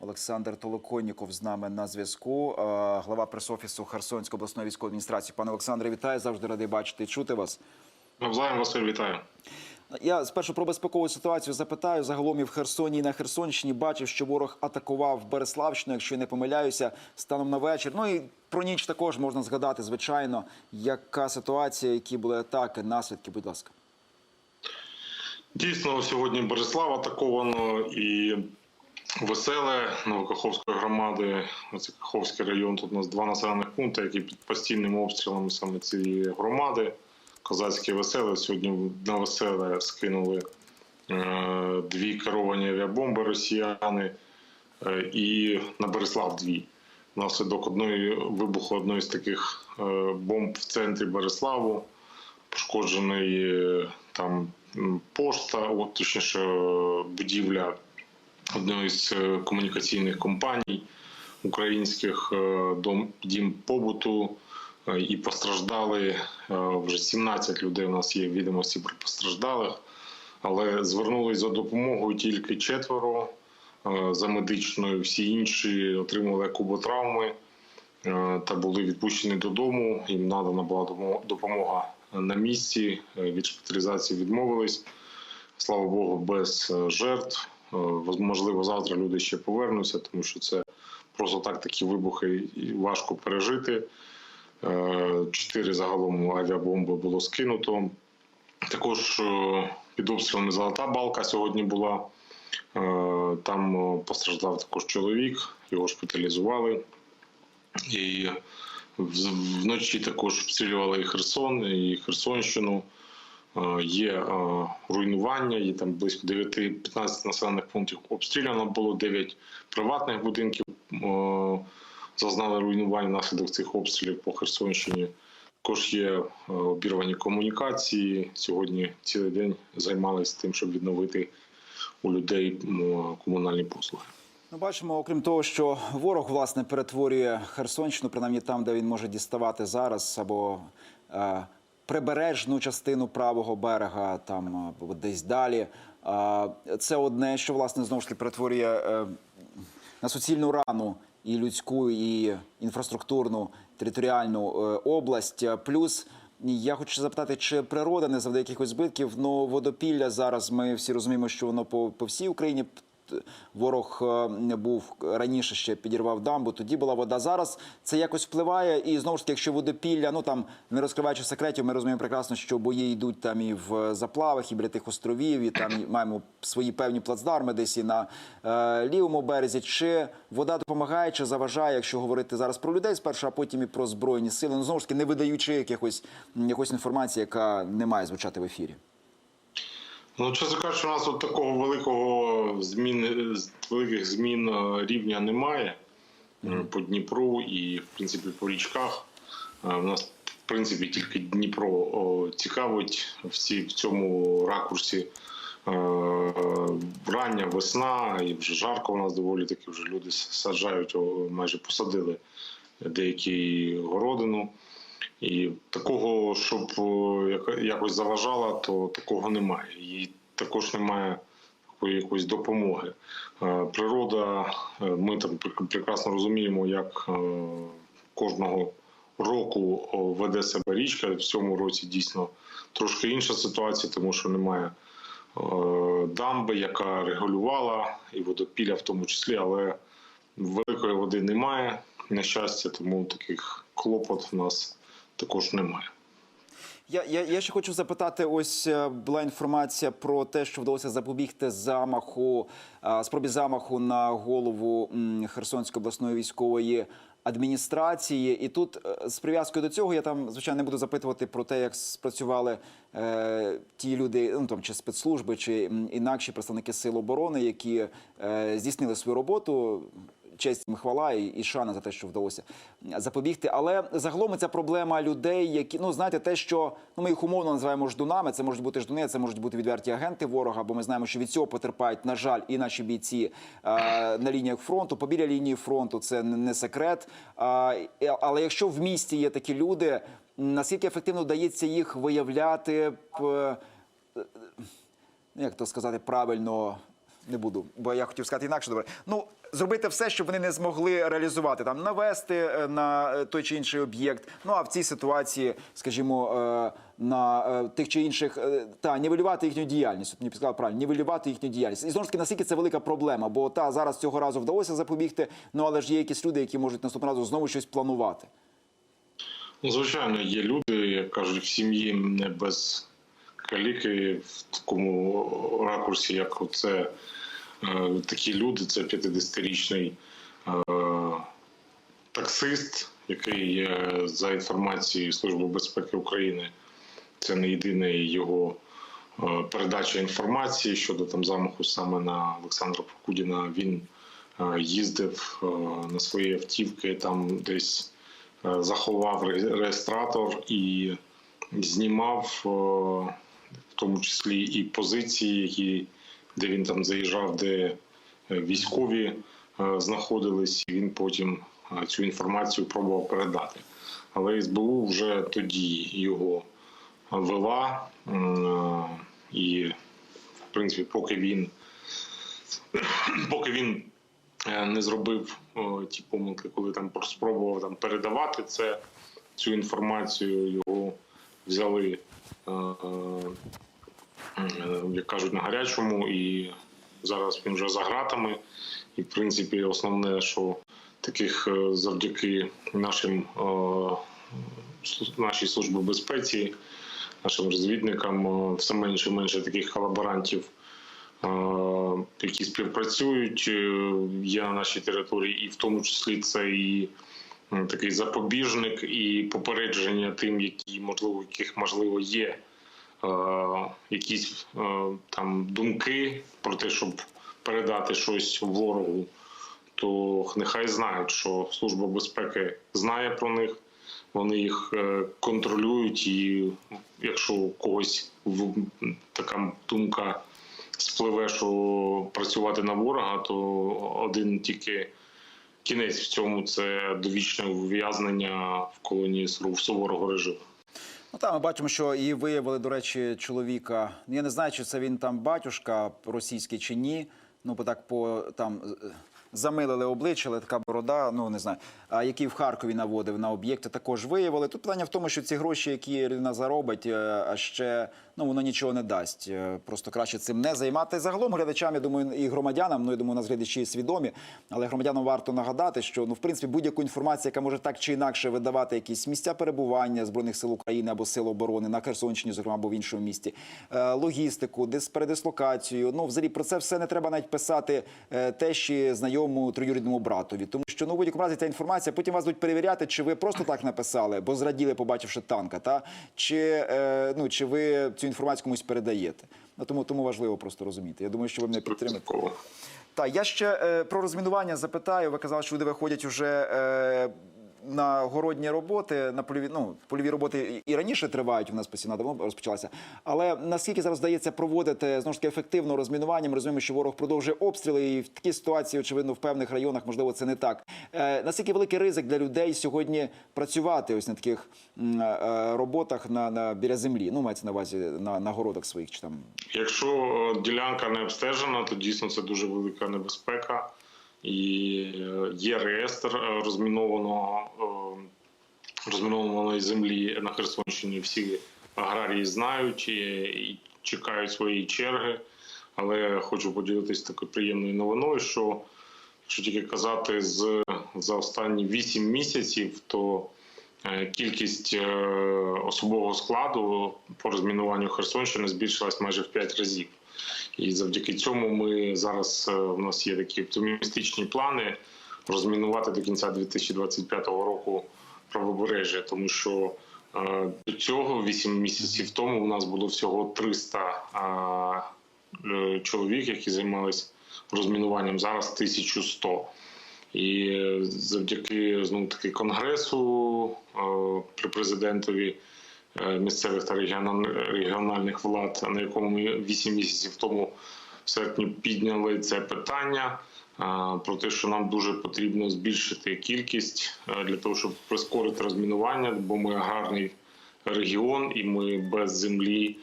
Олександр Толоконніков з нами на зв'язку, глава пресофісу Херсонської обласної військової адміністрації. Пане Олександре, вітаю. Завжди радий бачити і чути вас. Навзаєм Василь, вітаю. Я спершу про безпекову ситуацію запитаю. Загалом і в Херсоні і на Херсонщині бачив, що ворог атакував Береславщину, якщо я не помиляюся, станом на вечір. Ну і про ніч також можна згадати, звичайно, яка ситуація, які були атаки, наслідки. Будь ласка. Дійсно, сьогодні Береслав атаковано і веселе Новокаховської громади. Це Каховський район. Тут у нас два населених пункти, які під постійними обстрілами саме цієї громади. Козацьке веселе. Сьогодні на веселе скинули е, дві керовані авіабомби росіяни е, і на Береслав дві. Внаслідок одної вибуху одної з таких е, бомб в центрі Береславу пошкоджений е, там пошта, от точніше будівля одної з е, комунікаційних компаній українських е, дом дім побуту. е, І постраждали вже 17 людей. У нас є відомості про постраждалих, але звернулись за допомогою тільки четверо за медичною. Всі інші отримали куботравми та були відпущені додому. Їм надана була допомога на місці. Від шпиталізації відмовились. Слава Богу, без жертв. Е, Можливо, завтра люди ще повернуться, тому що це просто так такі вибухи важко пережити. Е, Чотири загалом авіабомби було скинуто. Також е, під обстрілами Золота Балка сьогодні була. Там постраждав також чоловік, його шпиталізували. І вночі також обстрілювали і Херсон, і Херсонщину. Е, Є е, руйнування, є там близько 9-15 населених пунктів обстріляно було 9 приватних будинків. е, Зазнали руйнувань внаслідок цих обстрілів по Херсонщині. Також є обірвані комунікації. Сьогодні цілий день займалися тим, щоб відновити у людей комунальні послуги. Ми бачимо, окрім того, що ворог власне перетворює Херсонщину, принаймні там, де він може діставати зараз, або прибережну частину правого берега, там десь далі. Е, це одне, що власне знову ж таки перетворює е, на суцільну рану і людську, і інфраструктурну територіальну е, область. Е, Плюс я хочу запитати, чи природа не завдає якихось збитків? Ну, водопілля зараз ми всі розуміємо, що воно по, по всій Україні. Ворог е, був раніше ще підірвав дамбу, тоді була вода. Зараз це якось впливає. І знову ж таки, якщо водопілля, ну там не розкриваючи секретів, ми розуміємо прекрасно, що бої йдуть там і в заплавах, і біля тих островів, і там маємо свої певні плацдарми, десь і на е, лівому березі. Чи вода допомагає, чи заважає, якщо говорити зараз про людей спершу, а потім і про збройні сили. Ну знову ж таки, не видаючи якихось якоїсь інформації, яка не має звучати в ефірі. Ну, чесно кажучи, у нас от такого великого змін великих змін е, рівня немає е, по Дніпру і в принципі по річках. Е, У нас в принципі тільки Дніпро цікавить всі в цьому ракурсі. Рання весна, і вже жарко у нас доволі таки вже люди саджають, майже посадили деякі городину. І такого, щоб о, якось заважала, то такого немає. І також немає такої якоїсь допомоги. Е, Природа, е, ми там пр- прекрасно розуміємо, як е, кожного року веде себе річка. В цьому році дійсно трошки інша ситуація, тому що немає е, дамби, яка регулювала і водопілля в тому числі, але великої води немає, на щастя, тому таких клопот в нас також немає. Я, я, я ще хочу запитати: ось е, була інформація про те, що вдалося запобігти замаху, е, спробі замаху на голову Херсонської обласної військової адміністрації. І тут е, з прив'язкою до цього я там звичайно не буду запитувати про те, як спрацювали е, ті люди, ну там чи спецслужби, чи інакші представники сил оборони, які е, здійснили свою роботу. Честь хвала і, і шана за те, що вдалося запобігти. Але загалом ця проблема людей, які ну знаєте, те, що ну ми їх умовно називаємо ждунами. Це можуть бути ждуни, це можуть бути відверті агенти ворога. Бо ми знаємо, що від цього потерпають, на жаль, і наші бійці е, на лініях фронту, побіля лінії фронту. Це не, секрет. І- але якщо в місті є такі люди, наскільки ефективно вдається їх виявляти, п- е, як то сказати правильно. Не буду, бо я хотів сказати інакше. Добре. Ну зробити все, щоб вони не змогли реалізувати там, навести е, на е, той чи інший об'єкт. Ну а в цій ситуації, скажімо, е, на тих чи інших та нівелювати їхню діяльність. От мені підказали правильно, нівелювати їхню діяльність. І знову ж таки, наскільки це велика проблема, бо та зараз цього разу вдалося запобігти. Ну але ж є якісь люди, які можуть наступного разу знову щось планувати. Ну, звичайно, є люди, як кажуть, в сім'ї не без каліки в такому ракурсі, як це такі люди. Це 50-річний е, таксист, який е, за інформацією Служби безпеки України, це не єдиний його е, передача інформації щодо там замаху саме на Олександра Прокудіна. Він е, їздив е, на свої автівки, там десь е, заховав реєстратор і знімав, е, в тому числі і позиції, які, де він там заїжджав, де е, військові е, знаходились. І він потім е, цю інформацію пробував передати. Але СБУ вже тоді його вела, і в принципі, поки він поки він не зробив ті помилки, коли там спробував там передавати це цю інформацію, його взяли, як кажуть, на гарячому, і зараз він вже за гратами. І, в принципі, основне, що таких е, завдяки нашим е, нашій службі безпеці, нашим розвідникам, е, все менше і менше таких колаборантів е, які співпрацюють, е, є на нашій території, і в тому числі це і такий запобіжник, і попередження тим, які можливо, яких можливо є е, якісь е, там думки про те, щоб передати щось ворогу, то нехай знають, що служба безпеки знає про них. Вони їх е, контролюють, і якщо у когось така думка спливе, що працювати на ворога, то один тільки кінець в цьому це довічне ув'язнення в колонії суворого режиму. Ну там ми бачимо, що і виявили, до речі, чоловіка. Я не знаю, чи це він там батюшка російський чи ні. Ну, бо так по там замилили обличчя, але така борода, ну не знаю, а який в Харкові наводив на об'єкти, також виявили. Тут питання в тому, що ці гроші, які людина заробить, е, а ще ну воно нічого не дасть. Е, Просто краще цим не займати. Загалом глядачам, я думаю, і громадянам, ну я думаю, у нас глядачі свідомі, але громадянам варто нагадати, що ну в принципі будь-яку інформацію, яка може так чи інакше видавати якісь місця перебування збройних сил України або сил оборони на Херсонщині, зокрема або в іншому місті, е, логістику, дис передислокацію. Ну, взагалі про це все не треба навіть писати е, тещі, знайому троюрідному братові, тому що ну в будь-якому разі ця інформація потім вас будуть перевіряти, чи ви просто так написали, бо зраділи, побачивши танка, та чи ну чи ви цю інформацію комусь передаєте. Ну тому тому важливо просто розуміти. Я думаю, що ви мене підтримаєте. Та Так, я ще е, про розмінування запитаю. Ви казали, що люди виходять уже е, на городні роботи, на польові, ну, польові роботи і раніше тривають. У нас постійно давно розпочалася. Але наскільки зараз вдається проводити знову ж таки ефективно розмінування? Ми розуміємо, що ворог продовжує обстріли, і в такій ситуації, очевидно, в певних районах можливо це не так. Е, наскільки великий ризик для людей сьогодні працювати ось на таких е, роботах на, на біля землі? Ну, мається на увазі на, на городах своїх чи там Якщо е, ділянка не обстежена, то дійсно це дуже велика небезпека. І е, є реєстр е, розмінованого е, розмінованої землі на Херсонщині. Всі аграрії знають і, чекають своєї черги. Але хочу поділитися такою приємною новиною, що якщо тільки казати з за останні 8 місяців, то кількість особового складу по розмінуванню Херсонщини збільшилась майже в 5 разів. І завдяки цьому ми зараз е, у нас є такі оптимістичні плани розмінувати до кінця 2025 року правобережжя, тому що е, до цього 8 місяців тому у нас було всього 300 е, е, чоловік, які займалися розмінуванням. Зараз 1100. І е, завдяки знову таки конгресу е, при президентові е, місцевих та регіонал- регіональних влад, на якому ми 8 місяців тому в серпні підняли це питання е, про те, що нам дуже потрібно збільшити кількість е, для того, щоб прискорити розмінування, бо ми аграрний регіон, і ми без землі е,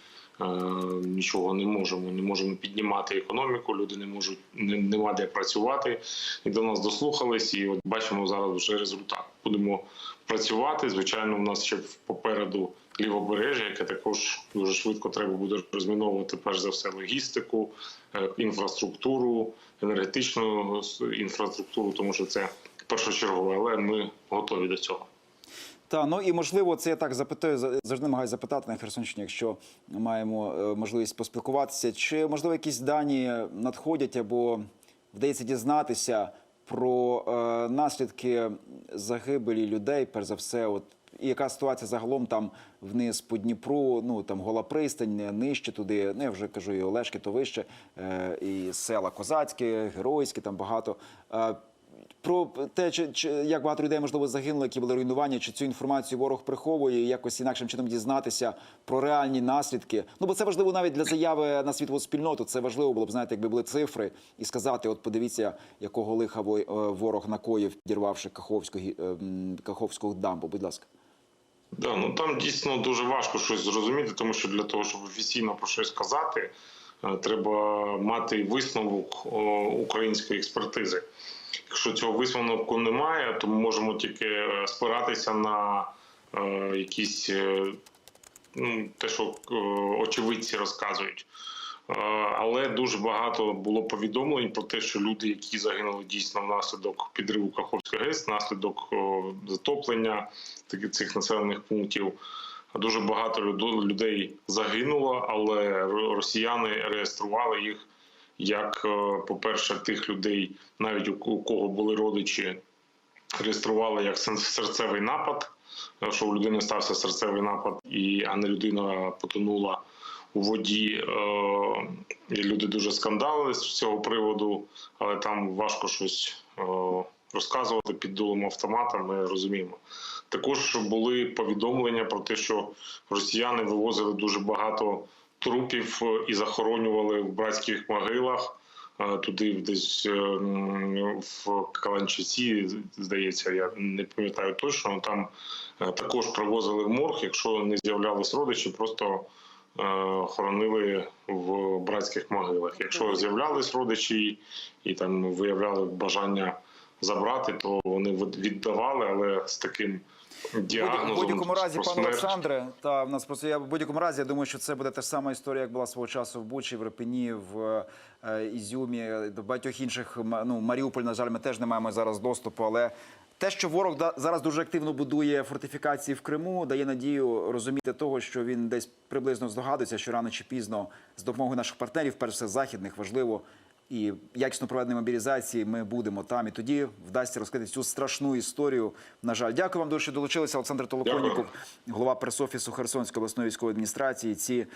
нічого не можемо. Не можемо піднімати економіку, люди не можуть не, нема де працювати. І до нас дослухались, і от бачимо зараз вже результат. Будемо працювати. Звичайно, в нас ще попереду лівобережжя, яке також дуже швидко треба буде розміновувати перш за все логістику, е, інфраструктуру, енергетичну інфраструктуру, тому що це першочергове, але ми готові до цього. Та ну і можливо, це я так запитаю. за- Завжди намагаюся запитати на Херсонщині, якщо маємо е, можливість поспілкуватися. Чи можливо якісь дані надходять або вдається дізнатися про е, наслідки загибелі людей, перш за все, от і яка ситуація загалом там вниз по Дніпру, ну там гола пристань, нижче туди. Ну я вже кажу, і Олешки, то вище, е, і села Козацьке, Геройське, там багато. Про те, чи, чи як багато людей можливо загинули, які були руйнування, чи цю інформацію ворог приховує, і якось інакшим чином дізнатися про реальні наслідки. Ну бо це важливо навіть для заяви на світову спільноту. Це важливо було б знаєте, якби були цифри і сказати: от подивіться, якого лиха е, ворог накоїв, підірвавши Каховську е, Каховську дамбу. Будь ласка. Да, ну там дійсно дуже важко щось зрозуміти, тому що для того, щоб офіційно про щось сказати, е, треба мати висновок української експертизи. Якщо цього висновку немає, то ми можемо тільки е, спиратися на е, якісь е, ну, те, що очевидці розказують. Але дуже багато було повідомлень про те, що люди, які загинули дійсно внаслідок підриву Каховської ГЕС, внаслідок затоплення цих населених пунктів. Дуже багато людей загинуло, але росіяни реєстрували їх як, е, по-перше, тих людей, навіть у кого були родичі, реєстрували як серцевий напад, е, що у людини стався серцевий напад, і а не людина потонула у воді. Е, І люди дуже скандалили з цього приводу, але там важко щось розказувати під дулом автомата. Ми розуміємо. Також були повідомлення про те, що росіяни вивозили дуже багато трупів е, і захоронювали в братських могилах. е, Туди десь е, в Каланчиці, здається, я не пам'ятаю точно. Там також привозили в морг, якщо не з'являлись родичі, просто хоронили в братських могилах. Якщо з'являлись родичі і там виявляли бажання забрати, то вони від- віддавали, але з таким В будь-якому разі, пане. Олександре, та в нас просто я в будь-якому разі я думаю, що це буде та ж сама історія, як була свого часу в Бучі, в Репені, в е, Ізюмі, до багатьох інших. Ну, Маріуполь, на жаль, ми теж не маємо зараз доступу, але. Те, що ворог да- зараз дуже активно будує фортифікації в Криму, дає надію розуміти того, що він десь приблизно здогадується, що рано чи пізно з допомогою наших партнерів, перш все західних, важливо і якісно проведеної мобілізації, ми будемо там. І тоді вдасться розкрити цю страшну історію. На жаль, дякую вам дуже, що долучилися. Олександр Толоконіков, голова пресофісу Херсонської обласної військової адміністрації. Ці